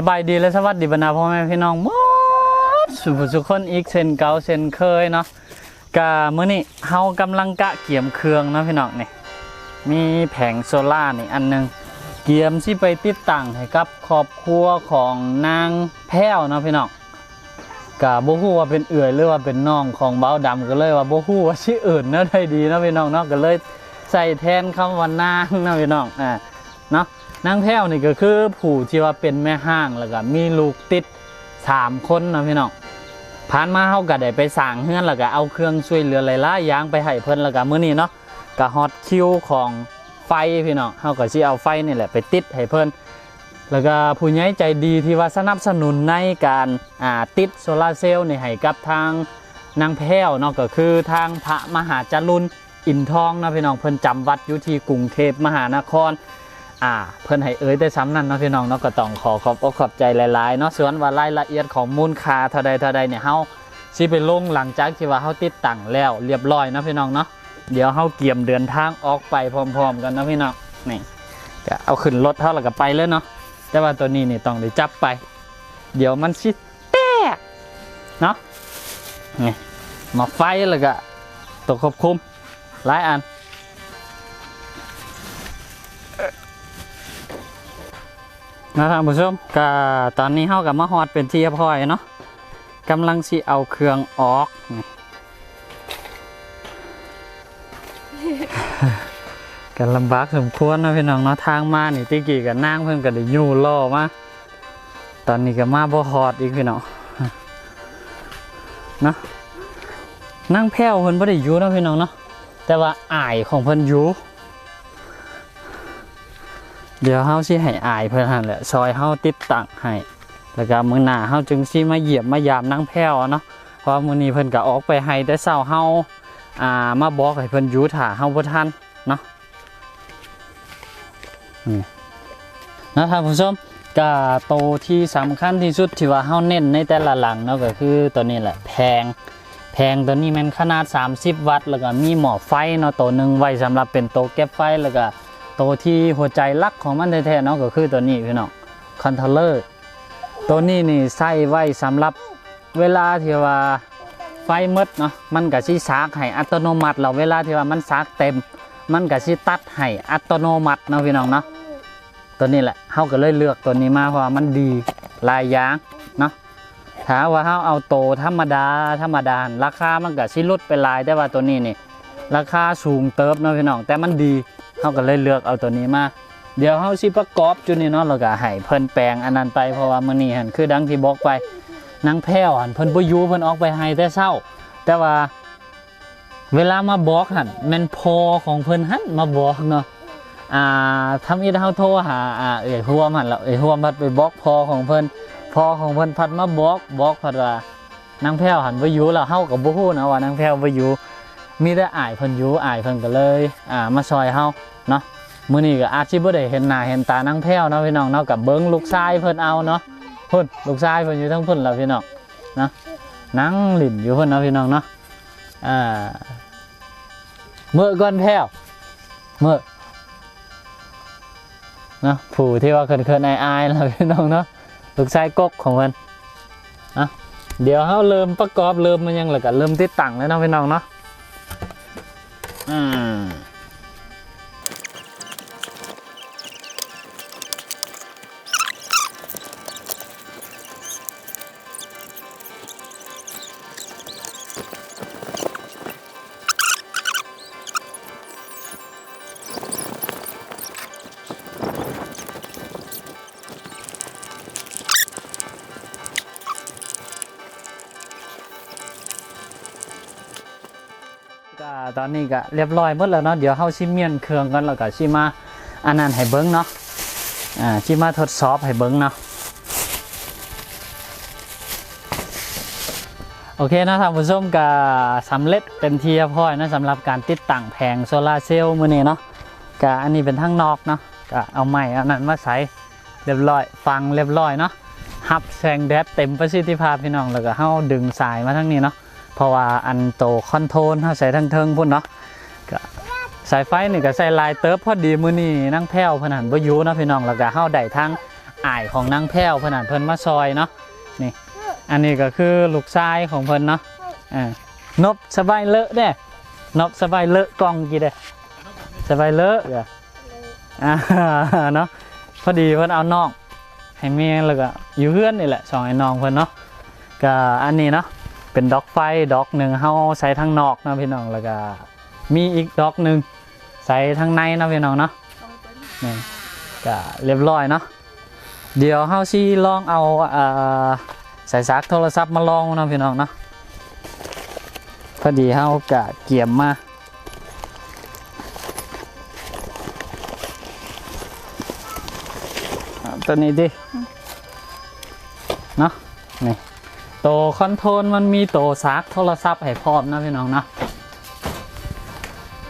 สบายดีและสวัสดีบรรดาพ่อแม่พี่น้องหมดสุขสุขคนอีกเช่นเก่าเช่นเคยเนาะกะมื้อนี้เฮากำลังกะเกี่ยมเครื่องเนาะพี่น้องนี่มีแผงโซล่านี่อันหนึงเกี่ยมสิไปติดตั้งให้กับครอบครัวของนางแพ้วเนาะพี่น้องกะบ่ฮู้ว่าเป็นเอื่อยหรือว่าเป็นน้องของเบ้าดำก็เลยว่าบ่ฮู้ว่าชื่ออื่นเนาะได้ดีเนาะพี่น้องเนาะก็เลยใส่แทนคำว่านางเนาะพี่น้องอ่าเนาะ นางแพ้วนี่ก็คือผู้ที่ว่าเป็นแม่ห้างแล้วก็มีลูกติดสามคนนะพี่น้องผ่านมาเฮาก็ได้ไปสร้างเฮือนแล้วก็เอาเครื่องช่วยเหลือหลายๆอย่างไปให้เพิ่นแล้วก็มื้อนี้เนาะก็ฮอตคิวของไฟพี่น้องเฮาก็สิเอาไฟนี่แหละไปติดให้เพิ่นแล้วก็ผู้ใหญ่ใจดีที่ว่าสนับสนุนในการอ่าติดโซลาร์เซลล์นี่ให้กับทางนางแพ้วเนาะก็คือทางพระมหาจารุนอินทองนะพี่น้องเพิ่นจำวัดอยู่ที่กรุงเทพมหานคร อ่าเพิ่อนให้เอ่ยได้ซ้ำนั่นเนาะพี่น้องเนาะก็ต้องขอขอบอกขอบใจหลายๆเนาะส่วนว่ารายละเอียดของมูลค่าเท่าใดเท่าใดเนี่ยเฮาสิไปลงหลังจากที่ว่าเฮาติดตั้งแล้วเรียบร้อยเนาะพี่น้องเนาะเดี๋ยวเฮาเกี่ยมเดินทางออกไปพร้อม ๆ กันเนาะพี่น้องนี่ก็เอาขึ้นรถเท่าแล้วก็ไปเลยเนาะแต่ว่าตัวนี้นี่ต้องได้จับไป เดี๋ยวมันสิแตกเนาะนี่มาไฟแล้วก็ตัวควบคุมหลายอัน นะท่านผู้ชมก็ตอนนี้เฮากับมาฮอดเป็นที่เรียบร้อยเนาะกำลังสิเอาเครื่องออกกันลำบากสมควรนะพี่น้องเนาะทางมานี่ติกี้กับนางเพิ่นก็ได้อยู่ล่อมาตอนนี้ก็มาบ่ฮอดอีกพี่น้องเนาะนั่งแพ้วเพิ่นบ่ได้อยู่นะพี่น้องเนาะแต่ว่าอายของเพิ่นอยู่ เดี๋ยวเฮาสิให้อายเพิ่นหั่นแหละซอยเฮาติดตั้งให้แล้วก็มื้อหน้าเฮาจึงสิมาเหยียมมายามนางแพ้วเนาะเพราะมื้อนี้เพิ่นก็ออกไปให้แต่เช้าเฮาอ่ามาบอกให้เพิ่นอยู่ท่าเฮาบ่ทันเนาะนี่นะท่านผู้ชมก็โตที่สำคัญที่สุดที่ว่าเฮาเน้นในแต่ละหลังเนาะก็คือตัวนี้แหละแพงแพงตัวนี้มันขนาด 30 วัตต์แล้วก็มีหม้อไฟเนาะตัวหนึงไว้สำหรับเป็นโตวเก็บไฟแล้วก็ ตัวที่หัวใจลักของมันแท้ๆเนาะก็คือตัวนี้พี่น้องคอนโทรลเลอร์ตัวนี้นี่ใส่ไว้สำหรับเวลาที่ว่าไฟมืดเนาะมันก็สิสากให้อัตโนมัติแล้วเวลาที่ว่ามันสากเต็ม มันก็สิตัดให้อัตโนมัติเนาะพี่น้องเนาะตัวนี้แหละเฮาก็เลยเลือกตัวนี้มาเพราะว่ามันดีลายยางเนาะถ้าว่าเฮาเอาโตธรรมดาธรรมดาราคามันก็สิลดไปลายแต่ว่าตัวนี้นี่ราคาสูงเติบเนาะพี่น้องแต่มันดี เขาก็เลยเลือกเอาตัวนี้มาเดี๋ยวเขาสิประกอบจุดนี้เนาะเราก็ให้เพิ่นแปลงอันนั้นไปเพราะว่ามื้อนี้หันคือดังที่บอกไปนางแพ้วหันเพิ่นบ่อยู่เพิ่นออกไปให้แต่เช้า แต่ว่าเวลามาบอกหันแม่นพอของเพิ่นหันมาบอกเนาะอ่าทำอีเฮาโทรหาอ่าเอ้ยหัวมันแล้วเอ้ยหัวมันไปบอกพอของเพิ่นพอของเพิ่นพัดมาบอกบอกพัดว่านางแพ้วหันบ่อยู่แล้วเฮาก็บ่ฮู้นะว่านางแพ้วบ่อยู่ มีแต่อายเพิ่นอยู่อายเพิ่นก็เลยอ่ามาซอยเฮาเนาะมื้อนี้ก็อาจสิบ่ได้เห็นหน้าเห็นตานางแพ้วเนาะพี่น้องเนาะกับเบิ่งลูกชายเพิ่นเอาเนาะเพุ่นลูกชายเพิ่นอยู่ทั้งเพุ่นแล้วพี่น้องเนาะนั่งหลินอยู่เพุ่นเนาะพี่น้องเนาะอ่าเมื่อก่อนแพ้วเมื่อเนาะผู้ที่ว่าเขินๆอายๆแล้วพี่น้องเนาะลูกชายกกของเพิ่นอะเดี๋ยวเฮาเริ่มประกอบเริ่มมันยังแล้วก็เริ่มติดตั้งแล้วเนาะพี่น้องเนาะ อื ตอนนี้ก็เรียบร้อยหมดแล้วเนาะเดี๋ยวเฮาชิมเมียนเครื่องกันแล้วก็ชิมาอันนั้นให้เบิ้งเนาะอ่าชิมาทดสอบให้เบิ้งเนาะโอเคนะท่านผู้ชมก็สำเร็จเป็นที่เรียบร้อยนะสำหรับการติดตั้งแผงโซลาร์เซลล์มือนี้เนาะก็อันนี้เป็นทั้งนอกเนาะก็เอาไม้อันนั้นมาใส่เรียบร้อยฟังเรียบร้อยเนาะฮับแสงแดดเต็มประสิทธิภาพพี่น้องแล้วก็เฮาดึงสายมาทั้งนี้เนาะ เพราะว่าอันโตคอนโทรลเขาใส่ทั้งเทิงพุ่นเนาะก็สายไฟนี่ก็ใส่ลายเติบพอดีมือนี่นั่งแพ้วพนันบ่ยูนะพี่น้องแล้วก็เฮาได้ทั้งอายของนางแพ้วพิ่นเพิ่นมาซอยเนาะนี่ อันนี้ก็คือลูกชายของเพิ่นเนาะอ่านบสบายเลอะเด้นบสบายเลอะกล้องกี่เด้สบายเลอะเด้ออ่าเนาะพอดีเพิ่นเอาน้องให้แม่แล้วก็อยู่เพื่อนนี่แหละสองไอ้น้องเพิ่นเนาะก็อันนี้เนาะ เป็นดอกไฟดอกหนึ่งเฮาใส่ทางนอกเนาะพี่น้องแล้วก็มีอีกดอกหนึ่งใส่ทางในเนาะพี่น้องเนาะนี่ก็เรียบร้อยเนาะเดี๋ยวเฮาสิลองเอาเอ่อสายซักโทรศัพท์มาลองเนาะพี่น้องเนาะพอดีเฮากะเกี่ยมมาเอาตัวนี้ดิเนาะนี่ โตคอนโทรลมันมีโตซักโทรศัพท์ให้พร้อมนะพี่น้องนะ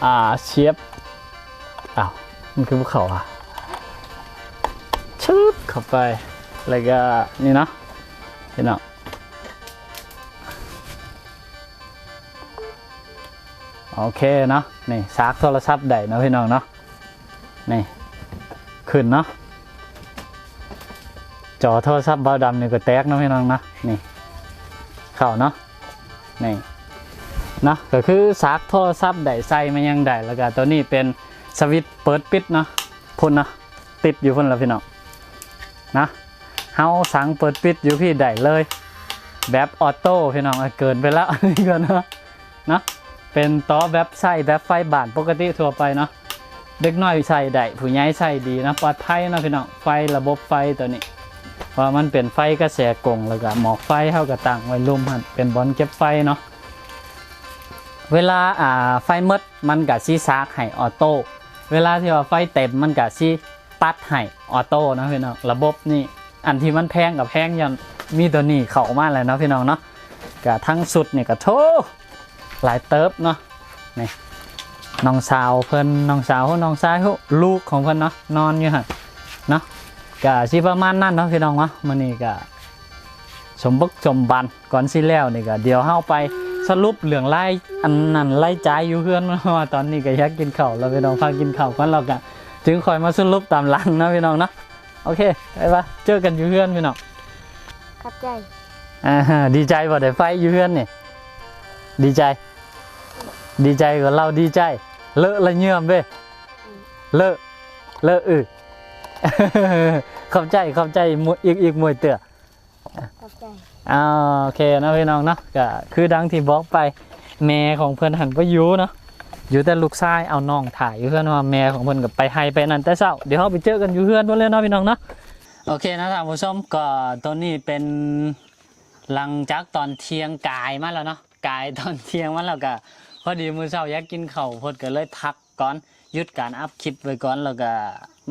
อ่าเชียบอ้าวมันคือภูเขาอะชึบเข้าไปแล้วก็นี่เนาะเห็นเนาะโอเคเนาะนี่ซากโทรศัพท์ได้เนาะพี่น้องเนาะนี่ขึ้นเนาะจอโทรศัพท์เบาดำนี่ก็แตกเนาะพี่น้องนะนี่ เข้าเนาะนี่เนาะก็คือซากโทรศัพท์ได้ใส่มายังได้แล้วก็ตัวนี้เป็นสวิตเปิดปิดเนาะพุ่นเนาะติดอยู่พุ่นแล้วพี่น้องนะเฮาสั่งเปิดปิดอยู่พี่ได้เลย แบบออโต้พี่น้องเกินไปแล้วอันนี้ก็เนาะนะเป็นต่อแบบใส่แบบไฟบานปกติทั่วไปเนาะเด็กน้อยใส่ได้ผู้ใหญ่ใส่ดีนะปลอดภัยนะพี่น้องไฟระบบไฟตัวนี้ เพรามันเป็นไฟกระแสกงแล้วก็หมอกไฟเท่ากับต่างไว้รุมมันเป็นบอลเก็บไฟเนาะเวลาอ่าไฟมืดมันกับซีซากให้ออโต้เวลาที่ว่าไฟเต็มมันกับซีตัดให้ออโต้นะพี่น้องระบบนี่อันที่มันแพงกับแพงยันมีตัวนี้เข้ามาเลยนะพี่น้องเนาะกับทั้งสุดเนี่ยก็โทหลายเติบเนาะนี่น้องสาวเพิ่นน้องสาวน้องชายลูกของเพิ่นเนาะนอนอยู่หั่นเนาะ ก็สิประมาณนั้นเนาะพี่น้องเนาะมื้อนี้ก็สมบุกสมบันก่อนสิแล้วนี่ก็เดี๋ยวเฮาไปสรุปเรื่องไล่อันนั้นไล่ใจยอยู่เพื่อนมาว่าตอนนี้ก็อยากกินข้าวแล้วพี่น้องพากินข้าวกันแล้วก็ถึงคอยมาสรุปตามหลังนะพี่น้องเนาะโอเคไปปะเจอกันอยู่เพื่อนพี่น้องขับใจอ่าดีใจบ่ได้ไฟอยู่เพื่อนนี่ดีใจ ดีใจกับเราดีใจ เลอะละเยื่อมเว้เลอะเลอะอือ เข้าใจเข้าใจมวยอีกอีกมวยเตือขับใจอ่าโอเคนะพี่น้องเนาะก็คือดังที่บอกไปแม่ของเพื่อนหันไปอยู่เนาะอยู่แต่ลูกชายเอาน้องถ่ายอยู่เพื่อนว่าแม่ของเพื่อนกับไปไฮไปนั่นแต่เช้าเดี๋ยวเราไปเจอกันอยู่เพื่อนด้วยเลยเนาะพี่น้องเนาะโอเคนะท่านผู้ชมก็ตัวนี้เป็นหลังจากตอนเที่ยงกายมาแล้วเนาะกายตอนเที่ยงมาแล้วก็พอดีมื้อเช้าอยากกินข้าวเพิ่นก็เลยทักก่อนหยุดการอัพคลิปไว้ก่อนแล้วก็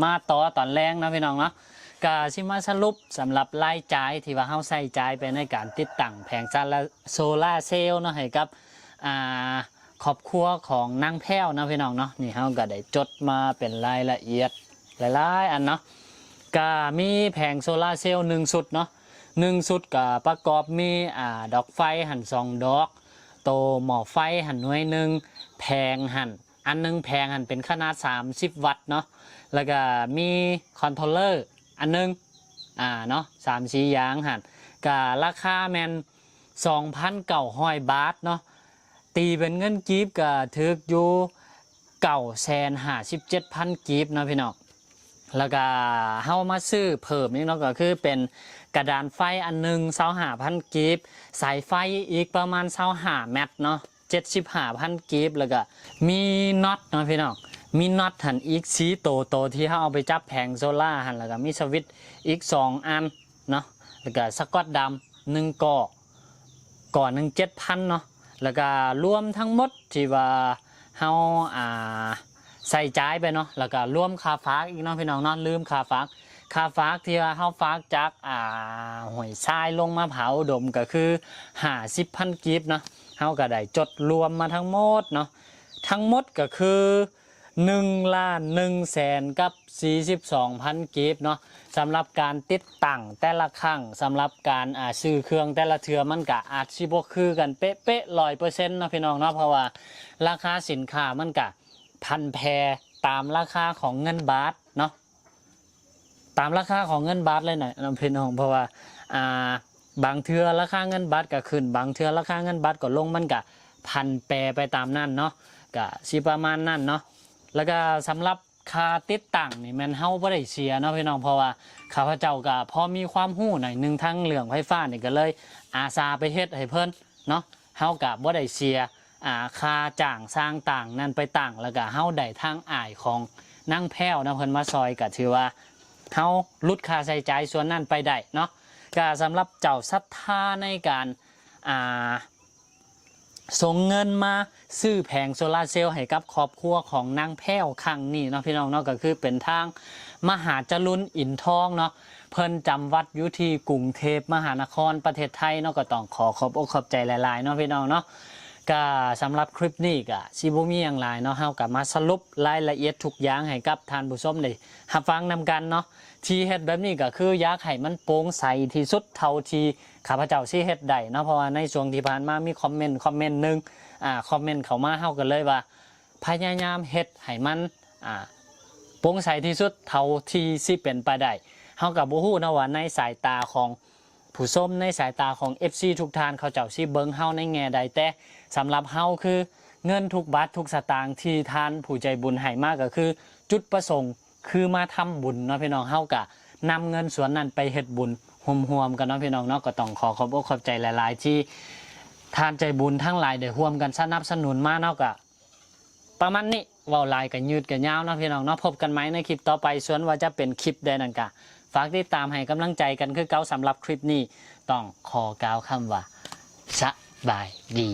มาต่อตอนแรงนะพี่น้องเนาะก็สิมาสรุปสำหรับรายจ่ายที่ว่าเฮาใส่จ่ายไปในการติดตั้งแผงโซลาเซลล์เนาะให้กับอ่าครอบครัวของนางแพ้วนะพี่น้องเนาะนี่เฮาก็ได้จดมาเป็นรายละเอียดหลายๆอันเนาะก็มีแผงโซลาเซลล์หนึ่งสุดเนาะหนึ่งสุดก็ประกอบมีอ่าดอกไฟหันสองดอก โตหม้อไฟหันหน่วยหนึ่งแผงหันอันหนึงแผงหันเป็นขนาด 30 วัตต์เนาะ แล้วก็มีคอนโทรลเลอร์อันหนึงอ่าเนาะสามสียางหันกะราคาแมนสองพันเก่าห้อยบาทเนาะตีเป็นเงินกีบกะถึกอยู่เก่าแสนห้าสิบเจ็ดพันกีบเนาะพี่น้องแล้วก็เฮามาซื้อเพิ่มนี่เนาะก็คือเป็นกระดานไฟอันหนึ่งเสาหาพันกีบสายไฟอีกประมาณเสาหาแมตเนาะเจ็ดสิบห้าพันกีบแล้วก็มีน็อตเนาะพี่น้อง มีน็อตหันอีกสีโตโตที่เขาเอาไปจับแผงโซล่าหันแล้วก็มีสวิตช์อีก2อันเนาะแล้วก็สกอตดำหนึ่งก่อก่อหนึ่งเจ็ดพันเนาะแล้วก็รวมทั้งหมดที่ว่าเฮาอ่าใส่จ่ายไปเนาะแล้วก็รวมค่าฝากอีกเนาะพี่น้องเนาะลืมค่าฝากค่าฝากที่ว่าเฮาฝากจากอ่าหวยทรายลงมาเผาดมก็คือห้าสิบพันกีบเนาะเฮาก็ได้จดรวมมาทั้งหมดเนาะทั้งหมดก็คือ 1ล้าน1แสนกับ42พันกีบเนาะสำหรับการติดตั้งแต่ละครั้งสำหรับการอ่าซื้อเครื่องแต่ละเทือมันก็อาจสิบ่คือกันเป๊ะๆร้อยเปอร์เซ็นต์นะพี่น้องเนาะเพราะว่าราคาสินค้ามันก็พันแพรตามราคาของเงินบาทเนาะตามราคาของเงินบาทเลยหนะน้องพี่น้องเพราะว่าอ่าบางเทือราคาเงินบาทก็ขึ้น บางเทือราคาเงินบาทก็ลงมันก็พันแปรไปตามนั่นเนาะก็สิประมาณนั่นเนาะ แล้วก็สำหรับคาติดตั้งนี่แมันเฮาบ่ได้เสียเนาะพี่น้องเพราะว่าข้าพเจ้าก็พอมีความรู้หน่อยนึงทั้งเรื่องไฟฟ้านี่ก็เลย อาสาไปเฮ็ดให้เพิ่นเนาะเฮาก็บ่ได้เสียอ่าค่าจ้างสร้างต่างนั่นไปต่างแล้วก็เฮาได้ทางอ้ายของนั่งแพ้วนะเพิ่นมาซอยก็ถือว่าเขาลดค่าใช้จ่ายส่วนนั้นไปได้เนาะก็สำหรับเจ้าศรัทธาในการอ่า ส่งเงินมาซื้อแผงโซลาร์เซลล์ให้กับครอบครัวของนางแพ้วครั้งนี้เนาะพี่น้องเนาะก็คือเป็นทางมหาจรุนอินทองเนาะเพิ่นจำวัดอยู่ที่กรุงเทพมหานครประเทศไทยเนาะก็ต้องขอขอบอกขอบใจหลายๆเนาะพี่น้องเนาะ ก็สำหรับคลิปนี้ก็สิบ่มีอย่างไรเนาะเฮากับมาสรุปรายละเอียดทุกอย่างให้กับท่านผู้ชมได้รับฟังนำกันเนาะที่เฮ็ดแบบนี้ก็คืออยากให้มันโปร่งใสที่สุดเท่าที่ข้าพเจ้าสิเฮ็ดได้เนาะเพราะว่าในช่วงที่ผ่านมามีคอมเมนต์คอมเมนต์หนึงอ่าคอมเมนต์เข้ามาเฮาก็เลยว่าพยายามเฮ็ดให้มันอ่าโปร่งใสที่สุดเท่าที่สิเป็นไปได้เฮาก็บ่ฮู้นะว่าในสายตาของ ผู้ส้มในสายตาของ FC ทุกทานเขาเจ้าซีเบิงเฮาในแง่ใดแต่สำหรับเฮาคือเงินทุกบาททุกสตางค์ที่ทานผู้ใจบุญให้มากก็คือ จุดประสงค์คือมาทำบุญเนาะพี่น้องเฮากะนำเงินส่วนนั้นไปเฮ็ดบุญรวมๆกันเนาะพี่น้องเนาะก็ต้องขอขอบอกขอบใจหลาย ๆ ที่ทานใจบุญทั้งหลายได้ร่วมกันสนับสนุนมาเนาะกะประมาณนี้เว้าลายกันยืดกันยาวเนาะพี่น้องเนาะพบกันไหมในคลิปต่อไปส่วนว่าจะเป็นคลิปใดนั่นกะ ฝากติดตามให้กำลังใจกันคือเก้าสำหรับคลิปนี้ ต้องขอกล่าวคำว่าสบายดี